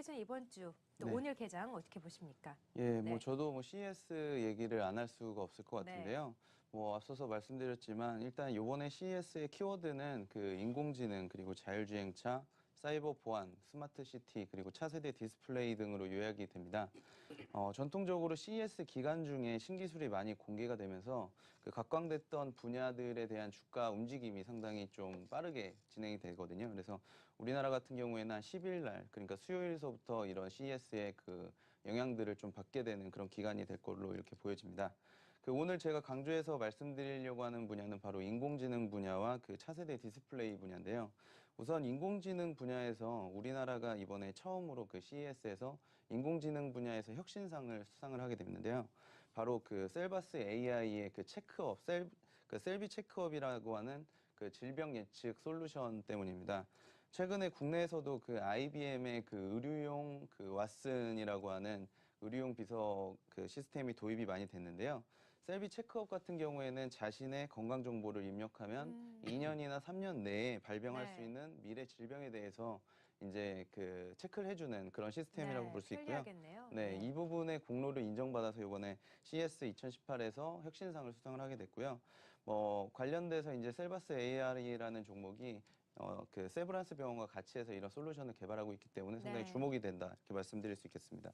대표께서는 이번 주또 네. 오늘 개장 어떻게 보십니까? 예, 뭐 네. 저도 뭐 CES 얘기를 안 할 수가 없을 것 같은데요. 뭐 앞서서 말씀드렸지만 일단 요번에 CES의 키워드는 그 인공지능 그리고 자율주행차, 사이버 보안, 스마트 시티 그리고 차세대 디스플레이 등으로 요약이 됩니다. 어, 전통적으로 CES 기간 중에 신기술이 많이 공개가 되면서 그 각광됐던 분야들에 대한 주가 움직임이 상당히 좀 빠르게 진행이 되거든요. 그래서 우리나라 같은 경우에는 한 10일 날 그러니까 수요일서부터 이런 CES의 그 영향들을 좀 받게 되는 그런 기간이 될 걸로 이렇게 보여집니다. 그 오늘 제가 강조해서 말씀드리려고 하는 분야는 바로 인공지능 분야와 그 차세대 디스플레이 분야인데요. 우선 인공지능 분야에서 우리나라가 이번에 처음으로 그 CES에서 인공지능 분야에서 혁신상을 수상을 하게 됐는데요. 바로 그 셀바스 AI의 그 체크업, 셀, 그 셀비 체크업이라고 하는 그 질병 예측 솔루션 때문입니다. 최근에 국내에서도 그 IBM의 그 의료용 그 왓슨이라고 하는 의료용 비서 그 시스템이 도입이 많이 됐는데요. 셀비 체크업 같은 경우에는 자신의 건강 정보를 입력하면 2년이나 3년 내에 발병할 네. 수 있는 미래 질병에 대해서 이제 그 체크를 해주는 그런 시스템이라고 네, 볼 수 있고요. 편리하겠네요. 네, 네. 이 부분의 공로를 인정받아서 이번에 CS 2018에서 혁신상을 수상을 하게 됐고요. 뭐 관련돼서 이제 셀바스 AR이라는 종목이 어, 그 세브란스 병원과 같이 해서 이런 솔루션을 개발하고 있기 때문에 상당히 네. 주목이 된다 이렇게 말씀드릴 수 있겠습니다.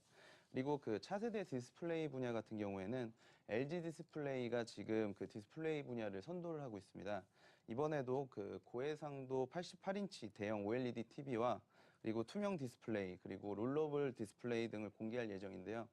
그리고 그 차세대 디스플레이 분야 같은 경우에는 LG 디스플레이가 지금 그 디스플레이 분야를 선도를 하고 있습니다. 이번에도 그 고해상도 88인치 대형 OLED TV와 그리고 투명 디스플레이 그리고 롤러블 디스플레이 등을 공개할 예정인데요.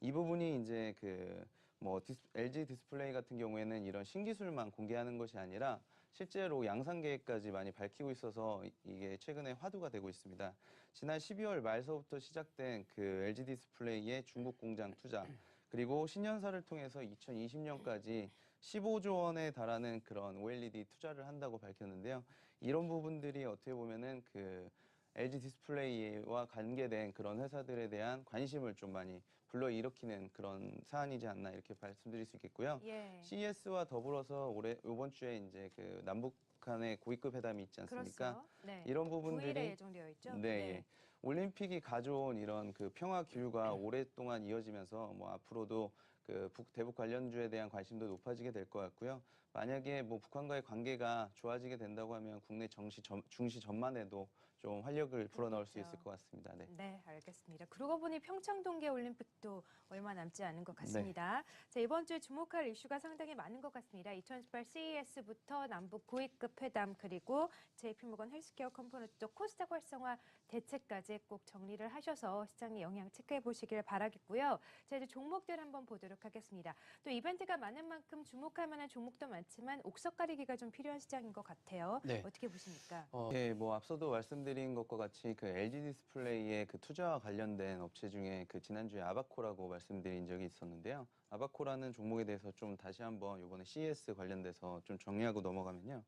이 부분이 이제 그 뭐 LG 디스플레이 같은 경우에는 이런 신기술만 공개하는 것이 아니라 실제로 양산 계획까지 많이 밝히고 있어서 이- 이게 최근에 화두가 되고 있습니다. 지난 12월 말서부터 시작된 그 LG 디스플레이의 중국 공장 투자 그리고 신년사를 통해서 2020년까지 15조 원에 달하는 그런 OLED 투자를 한다고 밝혔는데요. 이런 부분들이 어떻게 보면은 그 LG 디스플레이와 관계된 그런 회사들에 대한 관심을 좀 많이 불러일으키는 그런 사안이지 않나 이렇게 말씀드릴 수 있겠고요. 예. CES와 더불어서 올해 이번 주에 이제 그 남북 간의 고위급 회담이 있지 않습니까? 그렇죠. 네. 이런 부분들이 9일에 예정되어 있죠. 네, 예. 올림픽이 가져온 이런 그 평화 기후가 네. 오랫동안 이어지면서 뭐 앞으로도 그 북, 대북 관련주에 대한 관심도 높아지게 될 것 같고요. 만약에 뭐 북한과의 관계가 좋아지게 된다고 하면 국내 정시 전, 중시 전만에도 좀 활력을 불어넣을 수. 있을 것 같습니다. 네. 네, 알겠습니다. 그러고 보니 평창 동계 올림픽도 얼마 남지 않은 것 네. 같습니다. 자, 이번 주에 주목할 이슈가 상당히 많은 것 같습니다. 2018 CES부터 남북 고위급 회담 그리고 JP모건 헬스케어 컴포넌트 코스닥 활성화 대책까지 꼭 정리를 하셔서 시장의 영향 체크해 보시길 바라겠고요. 자, 이제 종목들 한번 보도록 하겠습니다. 또 이벤트가 많은 만큼 주목할 만한 종목도 많지만 옥석 가리기가 좀 필요한 시장인 것 같아요. 네. 어떻게 보십니까? 어, 예, 뭐 앞서도 말씀드린 것과 같이 그 LG 디스플레이의 그 투자와 관련된 업체 중에 그 지난주에 아바코라고 말씀드린 적이 있었는데요. 아바코라는 종목에 대해서 좀 다시 한번 이번에 CES 관련돼서 좀 정리하고 넘어가면요.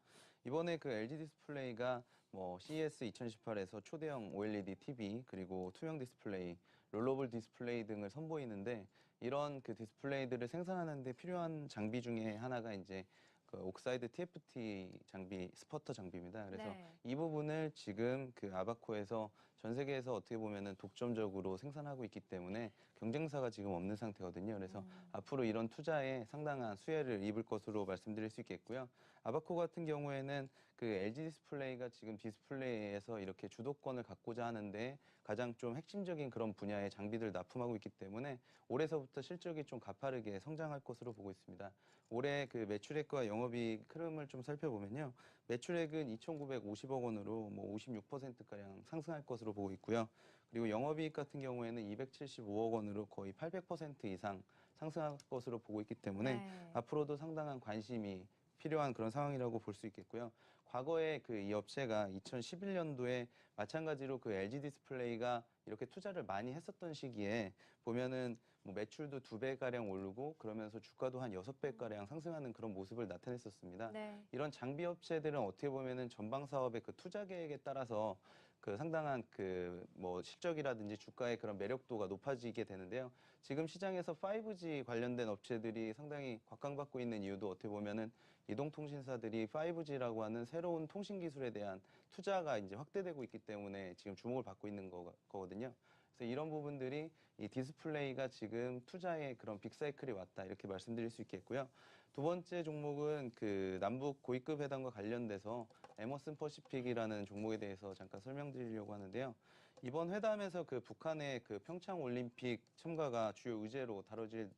이번에 그 LG 디스플레이가 뭐 CES 2018에서 초대형 OLED TV 그리고 투명 디스플레이, 롤러블 디스플레이 등을 선보이는데 이런 그 디스플레이들을 생산하는데 필요한 장비 중에 하나가 이제 그 옥사이드 TFT 장비, 스퍼터 장비입니다. 그래서 네. 이 부분을 지금 그 아바코에서 전 세계에서 어떻게 보면은 독점적으로 생산하고 있기 때문에 경쟁사가 지금 없는 상태거든요. 그래서 앞으로 이런 투자에 상당한 수혜를 입을 것으로 말씀드릴 수 있겠고요. 아바코 같은 경우에는 그 LG 디스플레이가 지금 디스플레이에서 이렇게 주도권을 갖고자 하는데 가장 좀 핵심적인 그런 분야의 장비들을 납품하고 있기 때문에 올해서부터 실적이 좀 가파르게 성장할 것으로 보고 있습니다. 올해 그 매출액과 영업이익 흐름을 좀 살펴보면요. 매출액은 2,950억 원으로 뭐 56%가량 상승할 것으로 보고 있고요. 그리고 영업이익 같은 경우에는 275억 원으로 거의 800% 이상 상승할 것으로 보고 있기 때문에 네. 앞으로도 상당한 관심이 필요한 그런 상황이라고 볼 수 있겠고요. 과거에 그 이 업체가 2011년도에 마찬가지로 그 LG 디스플레이가 이렇게 투자를 많이 했었던 시기에 보면은 뭐 매출도 두 배가량 오르고 그러면서 주가도 한 여섯 배가량 상승하는 그런 모습을 나타냈었습니다. 네. 이런 장비 업체들은 어떻게 보면은 전방 사업의 그 투자 계획에 따라서 그 상당한 그 뭐 실적이라든지 주가의 그런 매력도가 높아지게 되는데요. 지금 시장에서 5G 관련된 업체들이 상당히 곽강받고 있는 이유도 어떻게 보면은 이동통신사들이 5G라고 하는 새로운 통신 기술에 대한 투자가 이제 확대되고 있기 때문에 지금 주목을 받고 있는 거, 거거든요. 그래서 이런 부분들이 이 디스플레이가 지금 투자의 그런 빅사이클이 왔다 이렇게 말씀드릴 수 있겠고요. 두 번째 종목은 그 남북 고위급 회담과 관련돼서 에머슨 퍼시픽이라는 종목에 대해서 잠깐 설명드리려고 하는데요. 이번 회담에서 그 북한의 그 평창 올림픽 참가가 주요 의제로 다뤄질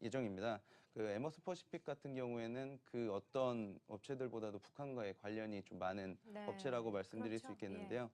예정입니다. 그 에머스 퍼시픽 같은 경우에는 그 어떤 업체들보다도 북한과의 관련이 좀 많은 네. 업체라고 말씀드릴 그렇죠. 수 있겠는데요.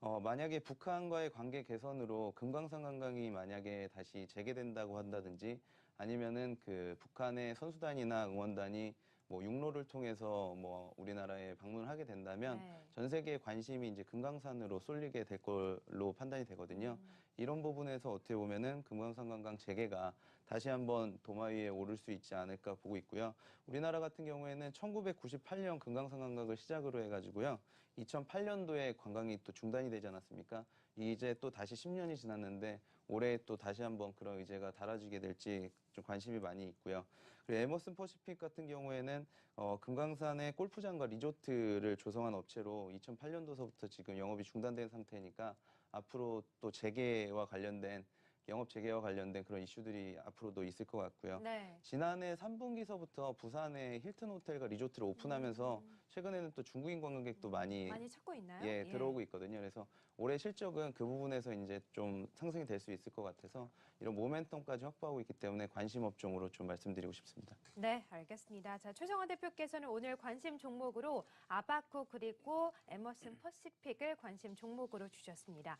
어, 만약에 북한과의 관계 개선으로 금강산 관광이 만약에 다시 재개된다고 한다든지 아니면은 그 북한의 선수단이나 응원단이 뭐 육로를 통해서 뭐 우리나라에 방문을 하게 된다면 네. 전 세계의 관심이 이제 금강산으로 쏠리게 될 걸로 판단이 되거든요. 음. 이런 부분에서 어떻게 보면은 금강산 관광 재개가 다시 한번 도마 위에 오를 수 있지 않을까 보고 있고요. 우리나라 같은 경우에는 1998년 금강산 관광을 시작으로 해가지고요. 2008년도에 관광이 또 중단이 되지 않았습니까? 이제 또 다시 10년이 지났는데 올해 또 다시 한번 그런 의제가 달아지게 될지 좀 관심이 많이 있고요. 그리고 에머슨 퍼시픽 같은 경우에는 어, 금강산의 골프장과 리조트를 조성한 업체로 2008년도서부터 지금 영업이 중단된 상태니까 앞으로 또 재개와 관련된 영업 재개와 관련된 그런 이슈들이 앞으로도 있을 것 같고요. 네. 지난해 3분기서부터 부산의 힐튼 호텔과 리조트를 오픈하면서 음. 최근에는 또 중국인 관광객도 많이 많이 찾고 있나요? 예, 들어오고 있거든요. 그래서 올해 실적은 그 부분에서 이제 좀 상승이 될 수 있을 것 같아서 이런 모멘텀까지 확보하고 있기 때문에 관심 업종으로 좀 말씀드리고 싶습니다. 네, 알겠습니다. 자, 최정환 대표께서는 오늘 관심 종목으로 아바코 그리고 에머슨 퍼시픽을 관심 종목으로 주셨습니다.